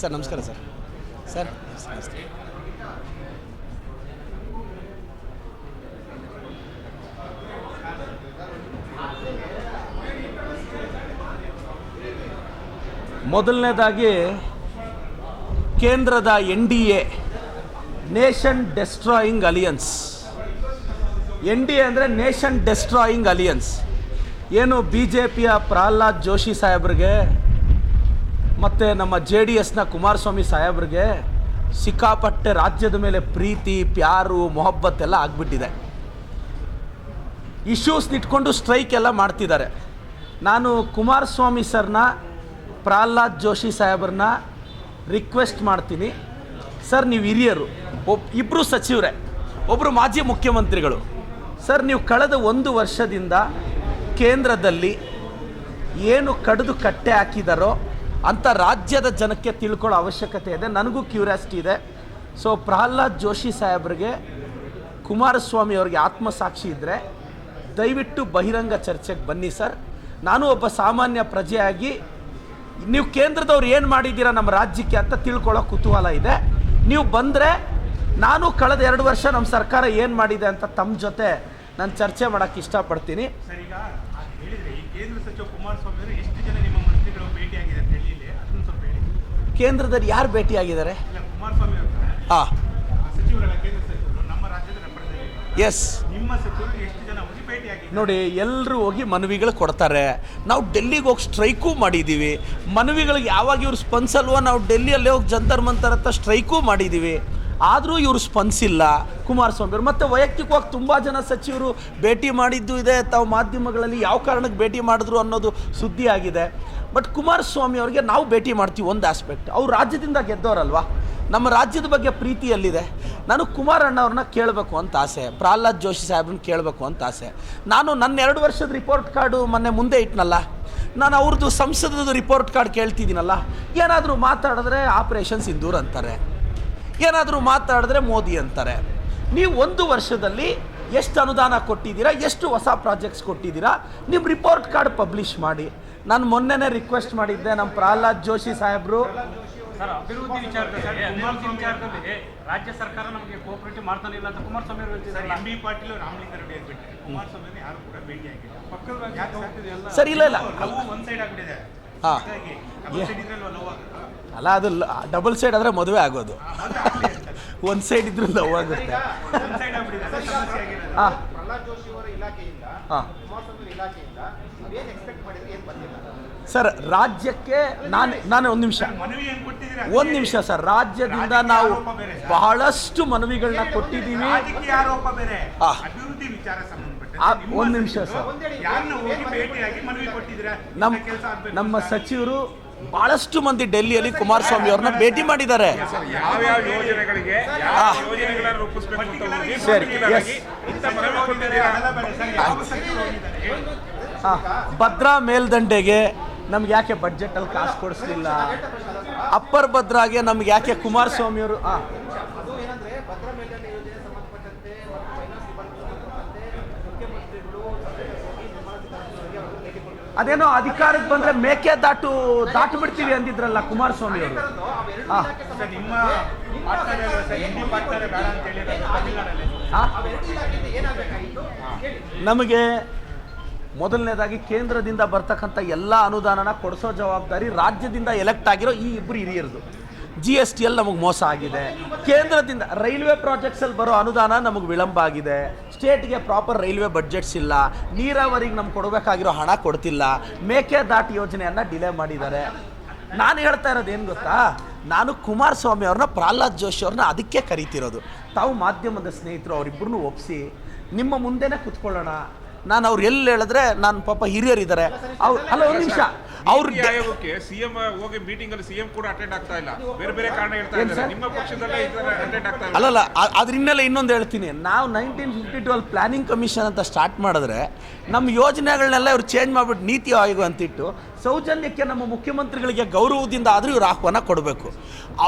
Sir, ನಮಸ್ಕಾರ sir. Sir ಮೊದಲನೇದಾಗಿ ಕೇಂದ್ರದ N D A nation destroying alliance N D A ಅಂದರೆ ನೇಷನ್ ಡೆಸ್ಟ್ರಾಯಿಂಗ್ ಅಲಿಯನ್ಸ್ ಏನು ಬಿ ಜೆ ಪಿಯ ಪ್ರಹ್ಲಾದ್ ಜೋಶಿ ಸಾಹೇಬ್ರಿಗೆ ಮತ್ತು ನಮ್ಮ ಜೆ ಡಿ ಎಸ್ನ ಕುಮಾರಸ್ವಾಮಿ ಸಾಹೇಬ್ರಿಗೆ ಸಿಕ್ಕಾಪಟ್ಟೆ ರಾಜ್ಯದ ಮೇಲೆ ಪ್ರೀತಿ, ಪ್ಯಾರು, ಮೊಹಬ್ಬತ್ ಎಲ್ಲ ಆಗಿಬಿಟ್ಟಿದೆ. ಇಶ್ಯೂಸ್ ಇಟ್ಕೊಂಡು ಸ್ಟ್ರೈಕ್ ಎಲ್ಲ ಮಾಡ್ತಿದ್ದಾರೆ. ನಾನು ಕುಮಾರಸ್ವಾಮಿ ಸರ್ನ, ಪ್ರಹ್ಲಾದ್ ಜೋಶಿ ಸಾಹೇಬ್ರನ್ನ ರಿಕ್ವೆಸ್ಟ್ ಮಾಡ್ತೀನಿ. ಸರ್, ನೀವು ಹಿರಿಯರು, ಒಬ್ ಇಬ್ಬರು ಸಚಿವರೇ ಒಬ್ಬರು ಮಾಜಿ ಮುಖ್ಯಮಂತ್ರಿಗಳು, ಸರ್, ನೀವು ಕಳೆದ ಒಂದು ವರ್ಷದಿಂದ ಕೇಂದ್ರದಲ್ಲಿ ಏನು ಕಡಿದು ಕಟ್ಟೆ ಹಾಕಿದಾರೋ ಅಂತ ರಾಜ್ಯದ ಜನಕ್ಕೆ ತಿಳ್ಕೊಳ್ಳೋ ಅವಶ್ಯಕತೆ ಇದೆ. ನನಗೂ ಕ್ಯೂರಿಯಾಸಿಟಿ ಇದೆ. ಸೊ ಪ್ರಹ್ಲಾದ್ ಜೋಶಿ ಸಾಹೇಬ್ರಿಗೆ, ಕುಮಾರಸ್ವಾಮಿ ಅವ್ರಿಗೆ ಆತ್ಮಸಾಕ್ಷಿ ಇದ್ದರೆ ದಯವಿಟ್ಟು ಬಹಿರಂಗ ಚರ್ಚೆಗೆ ಬನ್ನಿ ಸರ್. ನಾನು ಒಬ್ಬ ಸಾಮಾನ್ಯ ಪ್ರಜೆಯಾಗಿ, ನೀವು ಕೇಂದ್ರದವ್ರು ಏನು ಮಾಡಿದ್ದೀರಾ ನಮ್ಮ ರಾಜ್ಯಕ್ಕೆ ಅಂತ ತಿಳ್ಕೊಳ್ಳೋ ಕುತೂಹಲ ಇದೆ. ನೀವು ಬಂದರೆ ನಾನು ಕಳೆದ ಎರಡು ವರ್ಷ ನಮ್ಮ ಸರ್ಕಾರ ಏನು ಮಾಡಿದೆ ಅಂತ ತಮ್ಮ ಜೊತೆ ನಾನು ಚರ್ಚೆ ಮಾಡೋಕ್ಕೆ ಇಷ್ಟಪಡ್ತೀನಿ ಸರ್ ಈಗ ಹೇಳಿದ್ರೆ ಈ ಕೇಂದ್ರ ಸಚಿವ ಕುಮಾರಸ್ವಾಮಿ ಅವರು ಎಷ್ಟು ಜನ ನಿಮ್ಮ ಮಂತ್ರಿಗಳು ಭೇಟಿಯಾಗಿದ್ದಾರೆ ಡೆಲ್ಲಿಲಿ ಅದನ್ನು ಸ್ವಲ್ಪ ಹೇಳಿ ಕೇಂದ್ರದಲ್ಲಿ ಯಾರು ಭೇಟಿಯಾಗಿದ್ದಾರೆ? ಹಾಂ. ಎಸ್ ನೋಡಿ ಎಲ್ಲರೂ ಹೋಗಿ ಮನವಿಗಳು ಕೊಡ್ತಾರೆ. ನಾವು ಡೆಲ್ಲಿಗೆ ಹೋಗಿ ಸ್ಟ್ರೈಕು ಮಾಡಿದ್ದೀವಿ. ಮನವಿಗಳಿಗೆ ಯಾವಾಗ ಇವ್ರು ಸ್ಪಂದಿಸಲ್ವೋ ನಾವು ಡೆಲ್ಲಿಯಲ್ಲಿ ಹೋಗಿ ಜಂತರ್ ಮಂತರ್ ಹತ್ರ ಸ್ಟ್ರೈಕು ಮಾಡಿದ್ದೀವಿ. ಆದರೂ ಇವರು ಸ್ಪಂದಿಸಿಲ್ಲ ಕುಮಾರಸ್ವಾಮಿ ಅವರು. ಮತ್ತು ವೈಯಕ್ತಿಕವಾಗಿ ತುಂಬ ಜನ ಸಚಿವರು ಭೇಟಿ ಮಾಡಿದ್ದು ಇದೆ. ತಾವು ಮಾಧ್ಯಮಗಳಲ್ಲಿ ಯಾವ ಕಾರಣಕ್ಕೆ ಭೇಟಿ ಮಾಡಿದ್ರು ಅನ್ನೋದು ಸುದ್ದಿ ಆಗಿದೆ ಬಟ್ ಕುಮಾರಸ್ವಾಮಿ ಅವರಿಗೆ ನಾವು ಭೇಟಿ ಮಾಡ್ತೀವಿ ಒಂದು ಆಸ್ಪೆಕ್ಟ್ ಅವ್ರು ರಾಜ್ಯದಿಂದ ಗೆದ್ದವರಲ್ವಾ? ನಮ್ಮ ರಾಜ್ಯದ ಬಗ್ಗೆ ಪ್ರೀತಿಯಲ್ಲಿದೆ ನಾನು ಕುಮಾರಣ್ಣ ಅವ್ರನ್ನ ಕೇಳಬೇಕು ಅಂತ ಆಸೆ. ಪ್ರಹ್ಲಾದ್ ಜೋಶಿ ಸಾಹೇಬ್ರನ್ನ ಕೇಳಬೇಕು ಅಂತ ಆಸೆ. ನಾನು ನನ್ನ ಎರಡು ವರ್ಷದ ರಿಪೋರ್ಟ್ ಕಾರ್ಡು ಮೊನ್ನೆ ಮುಂದೆ ಇಟ್ನಲ್ಲ. ನಾನು ಅವ್ರದ್ದು ಸಂಸದದ ರಿಪೋರ್ಟ್ ಕಾರ್ಡ್ ಕೇಳ್ತಿದ್ದೀನಲ್ಲ. ಏನಾದರೂ ಮಾತಾಡಿದ್ರೆ ಆಪರೇಷನ್ ಸಿಂಧೂರ್ ಅಂತಾರೆ. ಏನಾದರೂ ಮಾತಾಡಿದ್ರೆ ಮೋದಿ ಅಂತಾರೆ. ನೀವು ಒಂದು ವರ್ಷದಲ್ಲಿ ಎಷ್ಟು ಅನುದಾನ ಕೊಟ್ಟಿದ್ದೀರಾ? ಎಷ್ಟು ಹೊಸ ಪ್ರಾಜೆಕ್ಟ್ಸ್ ಕೊಟ್ಟಿದ್ದೀರಾ? ನಿಮ್ಮ ರಿಪೋರ್ಟ್ ಕಾರ್ಡ್ ಪಬ್ಲಿಷ್ ಮಾಡಿ. ನಾನು ಮೊನ್ನೆನೇ ರಿಕ್ವೆಸ್ಟ್ ಮಾಡಿದ್ದೆ ನಮ್ಮ ಪ್ರಹ್ಲಾದ್ ಜೋಶಿ ಸಾಹೇಬರು. ಸರ್ ಅಭಿವೃದ್ಧಿ ವಿಚಾರದಲ್ಲಿ ಅಭಿವೃದ್ಧಿ ವಿಚಾರದಲ್ಲಿ ರಾಜ್ಯ ಸರ್ಕಾರ ನಮಗೆ ಕೋಪರೇಟಿವ್ ಮಾಡ್ತಾನೆ ಇಲ್ಲ ಅಂತ ಕುಮಾರಸ್ವಾಮಿ ಅವರು ಸರ್ ಹೇಳ್ತಿದ್ದಾರೆ ಎಂ ಬಿ ಪಾಟೀಲ್ ರಾಮಲಿಂಗ ರೆಡ್ಡಿ ಕುಮಾರ್ ಕುಮಾರಸ್ವಾಮಿ ಯಾರು ಕೂಡ ಭೇಟಿಯಾಗಿಲ್ಲ ಪಕ್ಕದ ಯಾಕೆ ಸರ್? ಸರ್ ಇಲ್ಲ ಇಲ್ಲ. ಲವ್ ಸೈಡ್ ಆಗಿಬಿಟ್ಟಿದೆ. ಹಾ. ಅಲ್ಲ ಅದು ಡಬಲ್ ಸೈಡ್ ಆದ್ರೆ ಮದುವೆ ಆಗೋದು. ಒಂದು ಸೈಡ್ ಇದ್ರೂ ಲವ್ ಆಗುತ್ತೆ. ಹಾಂ. ಜೋಶಿ ಅವರ ಇಲಾಖೆಯಿಂದ ಹಾಂ. ಅವರ ಇಲಾಖೆಯಿಂದ ನೀವೇನು ಎಕ್ಸ್ಪೆಕ್ಟ್ ಮಾಡಿದ್ರೆ ಏನು ಬಂದಿಲ್ಲ? ಸರ್ ರಾಜ್ಯಕ್ಕೆ ನಾನು ನಾನು ಒಂದು ನಿಮಿಷ. ಒಂದು ನಿಮಿಷ ಸರ್. ರಾಜ್ಯದಿಂದ ನಾವು ಬಹಳಷ್ಟು ಮನವಿಗಳನ್ನ ಕೊಟ್ಟಿದ್ದೀವಿ. ಒಂದ್ ನಿಮಿಷ ಸರ್. ಯಾರನ್ನ ಹೋಗಿ ಭೇಟಿಯಾಗಿ ಮನವಿ ಕೊಟ್ಟಿದ್ದೀರಾ? ನಮ್ಮ ಕೆಲಸ ನಮ್ಮ ಸಚಿವರು ಬಹಳಷ್ಟು ಮಂದಿ ಡೆಲ್ಲಿಯಲ್ಲಿ ಕುಮಾರಸ್ವಾಮಿ ಅವ್ರನ್ನ ಭೇಟಿ ಮಾಡಿದ್ದಾರೆ. ಯಾವ್ಯಾವ ಯೋಜನೆಗಳಿಗೆ ಯಾವ ಯೋಜನೆಗಳನ್ನ ರೂಪಿಸಬೇಕು ಅಂತ ಹೋಗಿ ಸರಿ, ಭದ್ರಾ ಮೇಲ್ದಂಡೆಗೆ ನಮ್ಗೆ ಯಾಕೆ ಬಡ್ಜೆಟಲ್ಲಿ ಕಾಸು ಕೊಡಿಸ್ಲಿಲ್ಲ? ಅಪ್ಪರ್ ಭದ್ರಾಗೆ ನಮ್ಗೆ ಯಾಕೆ ಕುಮಾರಸ್ವಾಮಿ ಅವರು ಹಾಂ ಅದು ಏನಂದ್ರೆ ಭದ್ರಾ ಮೇಲ್ದಂಡೆ ಯೋಜನೆ ಸಂಬಂಧಪಟ್ಟಂತೆ ಮತ್ತು ಫೈನಾನ್ಸ್ ಡಿಪಾರ್ಟ್ಮೆಂಟ್ ಸಂಬಂಧಪಟ್ಟಂತೆ ಮುಖ್ಯಮಂತ್ರಿಗಳು ಸಭೆಗೆ ಹೋಗಿ ನಿರ್ಮಲಾ ಸೀತಾರಾಮನ್ ಅವರಿಗೆ ಅವರು ಭೇಟಿ ಕೊಟ್ಟಿದ್ದಾರೆ ಅದೇನೋ ಅಧಿಕಾರಕ್ಕೆ ಬಂದ್ರೆ ಮೇಕೆ ದಾಟು ದಾಟು ಬಿಡ್ತೀವಿ ಅಂದಿದ್ರಲ್ಲ ಕುಮಾರಸ್ವಾಮಿ ಅವರು. ನಮಗೆ ಮೊದಲನೇದಾಗಿ ಕೇಂದ್ರದಿಂದ ಬರ್ತಕ್ಕಂಥ ಎಲ್ಲ ಅನುದಾನನ ಕೊಡಿಸೋ ಜವಾಬ್ದಾರಿ ರಾಜ್ಯದಿಂದ ಎಲೆಕ್ಟ್ ಆಗಿರೋ ಈ ಇಬ್ಬರು ಹಿರಿಯರದು. ಜಿ ಎಸ್ ಟಿಯಲ್ಲಿ ನಮಗೆ ಮೋಸ ಆಗಿದೆ. ಕೇಂದ್ರದಿಂದ ರೈಲ್ವೆ ಪ್ರಾಜೆಕ್ಟ್ಸಲ್ಲಿ ಬರೋ ಅನುದಾನ ನಮಗೆ ವಿಳಂಬ ಆಗಿದೆ. ಸ್ಟೇಟ್ಗೆ ಪ್ರಾಪರ್ ರೈಲ್ವೆ ಬಡ್ಜೆಟ್ಸ್ ಇಲ್ಲ. ನೀರಾವರಿಗೆ ನಮ್ಗೆ ಕೊಡಬೇಕಾಗಿರೋ ಹಣ ಕೊಡ್ತಿಲ್ಲ. ಮೇಕೆದಾಟು ಯೋಜನೆಯನ್ನು ಡಿಲೇ ಮಾಡಿದ್ದಾರೆ. ನಾನು ಹೇಳ್ತಾ ಇರೋದು ಏನು ಗೊತ್ತಾ? ನಾನು ಕುಮಾರಸ್ವಾಮಿ ಅವ್ರನ್ನ, ಪ್ರಹ್ಲಾದ್ ಜೋಶಿ ಅವ್ರನ್ನ ಅದಕ್ಕೆ ಕರಿತಿರೋದು. ತಾವು ಮಾಧ್ಯಮದ ಸ್ನೇಹಿತರು ಅವರಿಬ್ಬರನ್ನು ಒಪ್ಪಿಸಿ ನಿಮ್ಮ ಮುಂದೆನೇ ಕುತ್ಕೊಳ್ಳೋಣ. ನಾನು ಅವ್ರು ಎಲ್ಲಿ ಹೇಳಿದ್ರೆ ನಾನು ಪಾಪ ಹಿರಿಯರಿದ್ದಾರೆ. ಅವ್ರು ಅಲ್ಲ ಒಂದು ನಿಮಿಷ. ಅವ್ರ ಆಯೋಗಕ್ಕೆ ಸಿಎಂ ಹೋಗಿ ಮೀಟಿಂಗ್ ಅಲ್ಲಿ ಸಿಎಂ ಕೂಡ ಅಟೆಂಡ್ ಆಗ್ತಾ ಇಲ್ಲ. ಬೇರೆ ಬೇರೆ ಕಾರಣ ಹೇಳ್ತಾ ಇದ್ದಾರೆ. ನಿಮ್ಮ ಪಕ್ಷದಲ್ಲೇ ಅಟೆಂಡ್ ಆಗ್ತಾ ಇಲ್ಲ. ಅಲ್ಲಲ್ಲ ಅದ್ರ ಹಿನ್ನೆಲೆ ಇನ್ನೊಂದು ಹೇಳ್ತೀನಿ. ನಾವು ನೈನ್ಟೀನ್ ಫಿಫ್ಟಿ ಟು ಅಲ್ಲಿ ಪ್ಲಾನಿಂಗ್ ಕಮಿಷನ್ ಅಂತ ಸ್ಟಾರ್ಟ್ ಮಾಡಿದ್ರೆ ನಮ್ಮ ಯೋಜನೆಗಳನ್ನೆಲ್ಲ ಇವ್ರು ಚೇಂಜ್ ಮಾಡಿಬಿಟ್ಟು ನೀತಿ ಆಯೋಗ ಅಂತಿಟ್ಟು ಸೌಜನ್ಯಕ್ಕೆ ನಮ್ಮ ಮುಖ್ಯಮಂತ್ರಿಗಳಿಗೆ ಗೌರವದಿಂದ ಆದರೂ ಇವ್ರು ಆಹ್ವಾನ ಕೊಡಬೇಕು.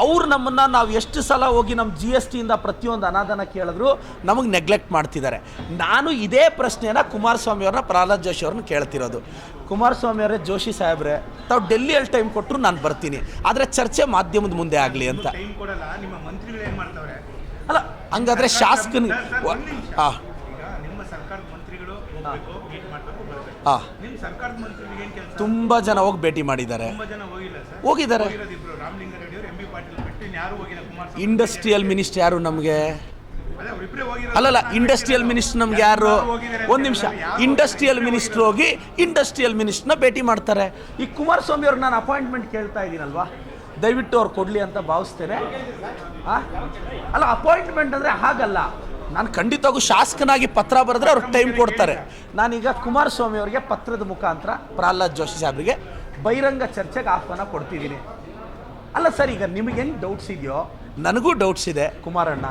ಅವ್ರು ನಮ್ಮನ್ನು ನಾವು ಎಷ್ಟು ಸಲ ಹೋಗಿ ನಮ್ಮ ಜಿ ಎಸ್ ಟಿಯಿಂದ ಪ್ರತಿಯೊಂದು ಅನಾದಾನ ಕೇಳಿದ್ರು ನಮಗೆ ನೆಗ್ಲೆಕ್ಟ್ ಮಾಡ್ತಿದ್ದಾರೆ. ನಾನು ಇದೇ ಪ್ರಶ್ನೆಯನ್ನು ಕುಮಾರಸ್ವಾಮಿ ಅವ್ರನ್ನ ಪ್ರಹ್ಲಾದ್ ಜೋಶಿ ಅವ್ರನ್ನ ಕೇಳ್ತಿರೋದು. ಕುಮಾರಸ್ವಾಮಿ ಅವರೇ ಜೋಶಿ ಸಾಹೇಬ್ರೆ ತಾವು ಡೆಲ್ಲಿಯಲ್ಲಿ ಟೈಮ್ ಕೊಟ್ಟರು ನಾನು ಬರ್ತೀನಿ. ಆದರೆ ಚರ್ಚೆ ಮಾಧ್ಯಮದ ಮುಂದೆ ಆಗಲಿ ಅಂತ. ಅಲ್ಲ ಹಂಗಾದ್ರೆ ಶಾಸಕನಿಗೆ ಹಾಂ. ಹಾಂ. ತುಂಬ ಜನ ಹೋಗಿ ಭೇಟಿ ಮಾಡಿದ್ದಾರೆ. ಹೋಗಿದ್ದಾರೆ. ಅವರು ಇಂಡಸ್ಟ್ರಿಯಲ್ ಮಿನಿಸ್ಟರ್ ಯಾರು ನಮಗೆ? ಅಲ್ಲಲ್ಲ ಇಂಡಸ್ಟ್ರಿಯಲ್ ಮಿನಿಸ್ಟರ್ ನಮ್ಗೆ ಯಾರು ಒಂದು ನಿಮಿಷ. ಇಂಡಸ್ಟ್ರಿಯಲ್ ಮಿನಿಸ್ಟರ್ ಹೋಗಿ ಇಂಡಸ್ಟ್ರಿಯಲ್ ಮಿನಿಸ್ಟ್ರನ್ನ ಭೇಟಿ ಮಾಡ್ತಾರೆ. ಈ ಕುಮಾರಸ್ವಾಮಿ ಅವ್ರಿಗೆ ನಾನು ಅಪಾಯಿಂಟ್ಮೆಂಟ್ ಕೇಳ್ತಾ ಇದ್ದೀನಲ್ವಾ? ದಯವಿಟ್ಟು ಅವ್ರು ಕೊಡಲಿ ಅಂತ ಭಾವಿಸ್ತೇನೆ? ಅಲ್ಲ ಅಪಾಯಿಂಟ್ಮೆಂಟ್ ಅಂದರೆ ಹಾಗಲ್ಲ. ನಾನು ಖಂಡಿತವಾಗೂ ಶಾಸಕನಾಗಿ ಪತ್ರ ಬರೆದ್ರೆ ಅವ್ರಿಗೆ ಟೈಮ್ ಕೊಡ್ತಾರೆ. ನಾನೀಗ ಕುಮಾರಸ್ವಾಮಿ ಅವರಿಗೆ ಪತ್ರದ ಮುಖಾಂತರ ಪ್ರಹ್ಲಾದ್ ಜೋಶಿ ಸಾಹೇಬ್ರಿಗೆ ಬಹಿರಂಗ ಚರ್ಚೆಗೆ ಆಹ್ವಾನ ಕೊಡ್ತಿದ್ದೀನಿ. ಅಲ್ಲ ಸರ್ ಈಗ ನಿಮಗೆ ಹೆಂಗೆ ಡೌಟ್ಸ್ ಇದೆಯೋ? ನನಗೂ ಡೌಟ್ಸ್ ಇದೆ ಕುಮಾರಣ್ಣ.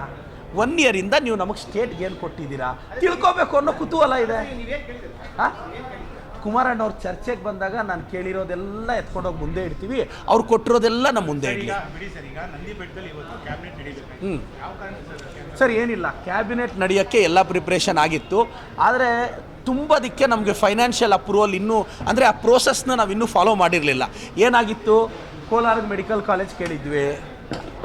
ಒನ್ ಇಯರಿಂದ ನೀವು ನಮಗೆ ಸ್ಟೇಟ್ಗೆ ಏನು ಕೊಟ್ಟಿದ್ದೀರಾ? ತಿಳ್ಕೊಬೇಕು ಅನ್ನೋ ಕುತೂಹಲ ಇದೆ. ಆ? ಕುಮಾರಣ್ಣ ಅವ್ರ ಚರ್ಚೆಗೆ ಬಂದಾಗ ನಾನು ಕೇಳಿರೋದೆಲ್ಲ ಎತ್ಕೊಂಡೋಗಿ ಮುಂದೆ ಇಡ್ತೀವಿ. ಅವ್ರು ಕೊಟ್ಟಿರೋದೆಲ್ಲ ನಮ್ಮ ಮುಂದೆ ಇಡಲಿ. ಈಗ ಬಿಡಿ ಸರ್ ಈಗ ನಂದಿ ಬೆಟ್ಟದಲ್ಲಿ ಇವತ್ತು ಕ್ಯಾಬಿನೆಟ್ ನಡೀಬೇಕು. ಹ್ಞೂ ಸರ್ ಏನಿಲ್ಲ. ಕ್ಯಾಬಿನೆಟ್ ನಡೆಯೋಕ್ಕೆ ಎಲ್ಲ ಪ್ರಿಪ್ರೇಷನ್ ಆಗಿತ್ತು. ಆದರೆ ತುಂಬದಕ್ಕೆ ನಮಗೆ ಫೈನಾನ್ಷಿಯಲ್ ಅಪ್ರೂವಲ್ ಇನ್ನೂ ಅಂದರೆ ಆ ಪ್ರೋಸೆಸ್ನ ನಾವು ಇನ್ನೂ ಫಾಲೋ ಮಾಡಿರಲಿಲ್ಲ. ಏನಾಗಿತ್ತು? ಕೋಲಾರದ ಮೆಡಿಕಲ್ ಕಾಲೇಜ್ ಕೇಳಿದ್ವಿ.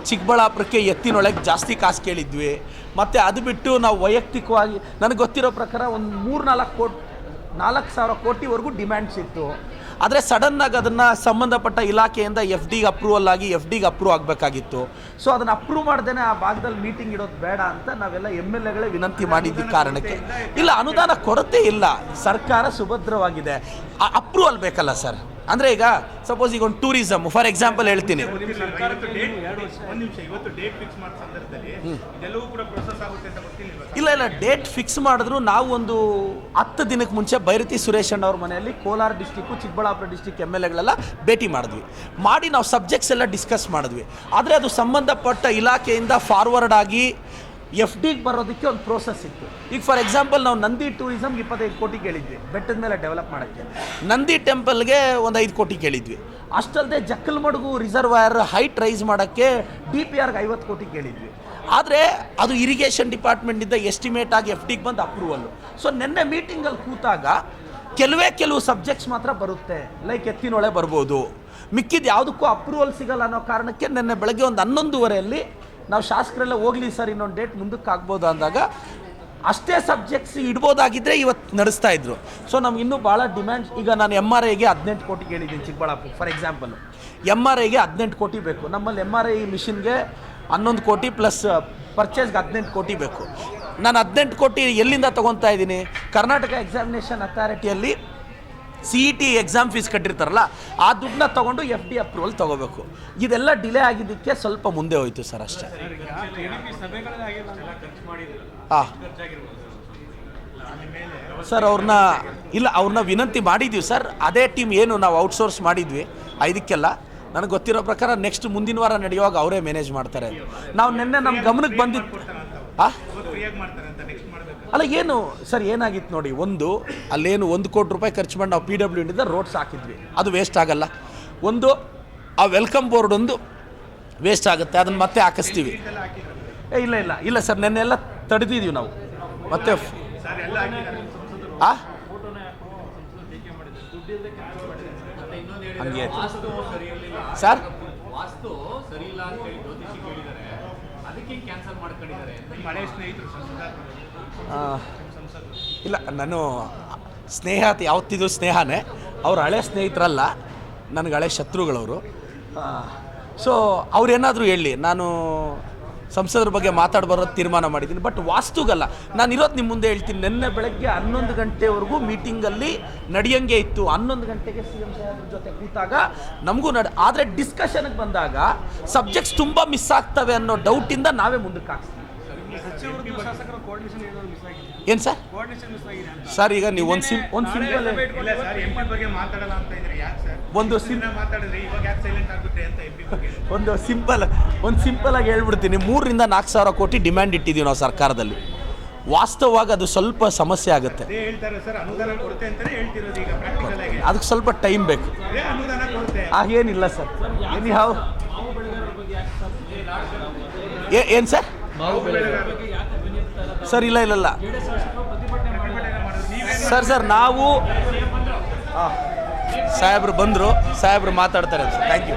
ಚಿಕ್ಕಬಳ್ಳಾಪುರಕ್ಕೆ ಎತ್ತಿನೊಳಗೆ ಜಾಸ್ತಿ ಕಾಸು ಕೇಳಿದ್ವಿ. ಮತ್ತು ಅದು ಬಿಟ್ಟು ನಾವು ವೈಯಕ್ತಿಕವಾಗಿ ನನಗೆ ಗೊತ್ತಿರೋ ಪ್ರಕಾರ ಒಂದು ಮೂರು ನಾಲ್ಕು ಕೋಟಿ ನಾಲ್ಕು ಸಾವಿರ ಕೋಟಿವರೆಗೂ ಡಿಮ್ಯಾಂಡ್ಸ್ ಇತ್ತು ಆದರೆ ಸಡನ್ನಾಗಿ ಅದನ್ನು ಸಂಬಂಧಪಟ್ಟ ಇಲಾಖೆಯಿಂದ ಎಫ್ ಡಿಗೆ ಅಪ್ರೂವಲ್ ಆಗಿ ಎಫ್ ಡಿಗೆ ಅಪ್ರೂವ್ ಆಗಬೇಕಾಗಿತ್ತು. ಸೊ ಅದನ್ನು ಅಪ್ರೂವ್ ಮಾಡ್ದೇ ಆ ಭಾಗದಲ್ಲಿ ಮೀಟಿಂಗ್ ಇಡೋದು ಬೇಡ ಅಂತ ನಾವೆಲ್ಲ ಎಂ ಎಲ್ ಎಗಳೇ ವಿನಂತಿ ಮಾಡಿದ್ದ ಕಾರಣಕ್ಕೆ. ಇಲ್ಲ, ಅನುದಾನ ಕೊರತೆ ಇಲ್ಲ. ಸರ್ಕಾರ ಸುಭದ್ರವಾಗಿದೆ. ಅಪ್ರೂವಲ್ ಬೇಕಲ್ಲ ಸರ್. ಅಂದರೆ ಈಗ ಸಪೋಸ್ ಈಗ ಒಂದು ಟೂರಿಸಮ್ ಫಾರ್ ಎಕ್ಸಾಂಪಲ್ ಹೇಳ್ತೀನಿ. ಇಲ್ಲ ಇಲ್ಲ ಡೇಟ್ ಫಿಕ್ಸ್ ಮಾಡಿದ್ರು ನಾವು ಒಂದು ಹತ್ತು ದಿನಕ್ಕೆ ಮುಂಚೆ ಬೈರತಿ ಸುರೇಶ್ ಅಣ್ಣ ಅವ್ರ ಮನೆಯಲ್ಲಿ Kolar district Chikkaballapur district M L ಎಗಳೆಲ್ಲ ಭೇಟಿ ಮಾಡಿದ್ವಿ. ಮಾಡಿ ನಾವು ಸಬ್ಜೆಕ್ಟ್ಸ್ ಎಲ್ಲ ಡಿಸ್ಕಸ್ ಮಾಡಿದ್ವಿ. ಆದರೆ ಅದು ಸಂಬಂಧಪಟ್ಟ ಇಲಾಖೆಯಿಂದ ಫಾರ್ವರ್ಡ್ ಆಗಿ ಎಫ್ ಡಿಗೆ ಬರೋದಕ್ಕೆ ಒಂದು ಪ್ರೋಸೆಸ್ ಇತ್ತು. ಈಗ ಫಾರ್ ಎಕ್ಸಾಂಪಲ್ ನಾವು ನಂದಿ ಟೂರಿಸಮ್ಗೆ ಇಪ್ಪತ್ತೈದು ಕೋಟಿ ಕೇಳಿದ್ವಿ. ಬೆಟ್ಟದ ಮೇಲೆ ಡೆವಲಪ್ ಮಾಡೋಕ್ಕೆ. ನಂದಿ ಟೆಂಪಲ್ಗೆ ಒಂದು ಐದು ಕೋಟಿ ಕೇಳಿದ್ವಿ. ಅಷ್ಟಲ್ಲದೆ ಜಕ್ಕಲ್ಮಡುಗು ರಿಸರ್ವಾಯರ್ ಹೈಟ್ ರೈಸ್ ಮಾಡೋಕ್ಕೆ ಡಿ ಪಿ ಆರ್ಗೆ ಐವತ್ತು ಕೋಟಿ ಕೇಳಿದ್ವಿ. ಆದರೆ ಅದು ಇರಿಗೇಷನ್ ಡಿಪಾರ್ಟ್ಮೆಂಟಿಂದ ಎಸ್ಟಿಮೇಟ್ ಆಗಿ ಎಫ್ ಡಿಗೆ ಬಂದು ಅಪ್ರೂವಲ್ಲು ಸೊ ನಿನ್ನೆ ಮೀಟಿಂಗಲ್ಲಿ ಕೂತಾಗ ಕೆಲವೇ ಕೆಲವು ಸಬ್ಜೆಕ್ಟ್ಸ್ ಮಾತ್ರ ಬರುತ್ತೆ. ಲೈಕ್ ಎತ್ತಿನೊಳೆ ಬರ್ಬೋದು. ಮಿಕ್ಕಿದ ಯಾವುದಕ್ಕೂ ಅಪ್ರೂವಲ್ ಸಿಗಲ್ಲ ಅನ್ನೋ ಕಾರಣಕ್ಕೆ ನಿನ್ನೆ ಬೆಳಗ್ಗೆ ಒಂದು ಹನ್ನೊಂದುವರೆಯಲ್ಲಿ ನಾವು ಶಾಸಕರೆಲ್ಲ ಹೋಗ್ಲಿ ಸರ್, ಇನ್ನೊಂದು ಡೇಟ್ ಮುಂದಕ್ಕೆ ಆಗ್ಬೋದು ಅಂದಾಗ ಅಷ್ಟೇ ಸಬ್ಜೆಕ್ಟ್ಸ್ ಇಡ್ಬೋದಾಗಿದ್ದರೆ ಇವತ್ತು ನಡೆಸ್ತಾ ಇದ್ರು. ಸೊ ನಮ್ಗೆ ಇನ್ನೂ ಭಾಳ ಡಿಮ್ಯಾಂಡ್ಸ್ ಈಗ ನಾನು ಎಂ ಆರ್ ಐಗೆ ಹದಿನೆಂಟು ಕೋಟಿ ಕೇಳಿದ್ದೀನಿ Chikkaballapur for example M R ಐಗೆ ಹದಿನೆಂಟು ಕೋಟಿ ಬೇಕು. ನಮ್ಮಲ್ಲಿ ಎಂ ಆರ್ ಐ ಮಿಷಿನ್ಗೆ ಹನ್ನೊಂದು ಕೋಟಿ ಪ್ಲಸ್ ಪರ್ಚೇಸ್ಗೆ ಹದಿನೆಂಟು ಕೋಟಿ ಬೇಕು. ನಾನು ಹದಿನೆಂಟು ಕೋಟಿ ಎಲ್ಲಿಂದ ತೊಗೊತಾ ಇದ್ದೀನಿ? Karnataka examination ಅಥಾರಿಟಿಯಲ್ಲಿ C E T exam fees ಕಟ್ಟಿರ್ತಾರಲ್ಲ ಆ ದುಡ್ಡನ್ನ ತೊಗೊಂಡು ಎಫ್ ಡಿ ಅಪ್ರೂವಲ್ ತೊಗೋಬೇಕು. ಇದೆಲ್ಲ ಡಿಲೇ ಆಗಿದ್ದಕ್ಕೆ ಸ್ವಲ್ಪ ಮುಂದೆ ಹೋಯಿತು ಸರ್ ಅಷ್ಟೇ. ಹಾಂ. ಸರ್? ಅವ್ರನ್ನ ಇಲ್ಲ ಅವ್ರನ್ನ ವಿನಂತಿ ಮಾಡಿದ್ವಿ ಸರ್. ಅದೇ ಟೀಮ್ ಏನು ನಾವು ಔಟ್ಸೋರ್ಸ್ ಮಾಡಿದ್ವಿ ಇದಕ್ಕೆಲ್ಲ ನನಗೆ ಗೊತ್ತಿರೋ ಪ್ರಕಾರ ನೆಕ್ಸ್ಟ್ ಮುಂದಿನ ವಾರ ನಡೆಯುವಾಗ ಅವರೇ ಮ್ಯಾನೇಜ್ ಮಾಡ್ತಾರೆ ನಾವು ನಿನ್ನೆ ನಮ್ಮ ಗಮನಕ್ಕೆ ಬಂದಿತ್ತು ಆ ಇವತ್ತು ಫ್ರೀಯಾಗಿ ಮಾಡ್ತಾರೆ ಅಂತ ನೆಕ್ಸ್ಟ್ ಮಾಡಬೇಕು ಅಲ್ಲ, ಏನು, ಸರ್, ಏನಾಗಿತ್ತು ನೋಡಿ, ಒಂದು, ಅಲ್ಲೇನು ಒಂದು ಕೋಟಿ ರೂಪಾಯಿ ಖರ್ಚು ಮಾಡಿ ನಾವು ಪಿ ಡಬ್ಲ್ಯೂ ಇಂಡಿಂದ ರೋಡ್ಸ್ ಹಾಕಿದ್ವಿ. ಅದು ವೇಸ್ಟ್ ಆಗಲ್ಲ. ಒಂದು, ಆ ವೆಲ್ಕಮ್ ಬೋರ್ಡ್ ಒಂದು ವೇಸ್ಟ್ ಆಗುತ್ತೆ. ಅದನ್ನು ಮತ್ತೆ ಹಾಕಿಸ್ತೀವಿ. ಏ, ಇಲ್ಲ ಇಲ್ಲ ಇಲ್ಲ, ಸರ್ ನೆನ್ನೆಲ್ಲ ತಡೆದಿದ್ದೀವಿ ನಾವು. ಮತ್ತೆ ಆ? ಹಂಗೆ ಸರಿ? ಇಲ್ಲ ನಾನು ಸ್ನೇಹ ಯಾವತ್ತಿದ್ರು ಸ್ನೇಹನೇ. ಅವ್ರು ಹಳೆ ಸ್ನೇಹಿತರಲ್ಲ ನನಗೆ ಹಳೆ ಶತ್ರುಗಳವರು. ಸೊ ಅವ್ರೇನಾದರೂ ಹೇಳಿ ನಾನು ಸಂಸದರ ಬಗ್ಗೆ ಮಾತಾಡಿ ಬರೋದು ತೀರ್ಮಾನ ಮಾಡಿದ್ದೀನಿ. ಬಟ್ ವಾಸ್ತುಗಲ್ಲ, ನಾನು ಇರೋದು ನಿಮ್ಮ ಮುಂದೆ ಹೇಳ್ತೀನಿ. ನಿನ್ನೆ ಬೆಳಗ್ಗೆ ಹನ್ನೊಂದು ಗಂಟೆವರೆಗೂ ಮೀಟಿಂಗಲ್ಲಿ ನಡೆಯಂಗೆ ಇತ್ತು. ಹನ್ನೊಂದು ಗಂಟೆಗೆ ಸಿ ಎಂ ಸಾಹೇಬ್ರ ಜೊತೆ ಕೂತಾಗ ನಮಗೂ ನಡ, ಆದರೆ ಡಿಸ್ಕಷನ್ಗೆ ಬಂದಾಗ ಸಬ್ಜೆಕ್ಟ್ಸ್ ತುಂಬ ಮಿಸ್ ಆಗ್ತವೆ ಅನ್ನೋ ಡೌಟಿಂದ ನಾವೇ ಮುಂದಕ್ಕೆ ಕೋರ್ಡಿನೇಷನ್ ಏನು ಸರ್? ಸರ್ ಈಗ ನೀವು ಒಂದು ಸಿಂ ಒಂದು ಸಿಂಪಲ್ ಒಂದು ಸಿಂ ಒಂದು ಸಿಂಪಲ್ ಒಂದು ಸಿಂಪಲ್ ಆಗಿ ಹೇಳ್ಬಿಡ್ತೀನಿ. ಮೂರರಿಂದ ನಾಲ್ಕು ಸಾವಿರ ಕೋಟಿ ಡಿಮ್ಯಾಂಡ್ ಇಟ್ಟಿದ್ದೀವಿ ನಾವು ಸರ್ಕಾರದಲ್ಲಿ. ವಾಸ್ತವವಾಗಿ ಅದು ಸ್ವಲ್ಪ ಸಮಸ್ಯೆ ಆಗುತ್ತೆ. ಅದಕ್ಕೆ ಸ್ವಲ್ಪ ಟೈಮ್ ಬೇಕು. ಏನಿಲ್ಲ ಸರ್. ಏನು ಸರ್? ಸರ್ ಇಲ್ಲ ಇಲ್ಲ ಇಲ್ಲ. ಸರ್ ಸರ್ ನಾವು ಸಾಹೇಬ್ರು ಬಂದರು ಸಾಹೇಬ್ರು ಮಾತಾಡ್ತಾರೆ ಥ್ಯಾಂಕ್ ಯು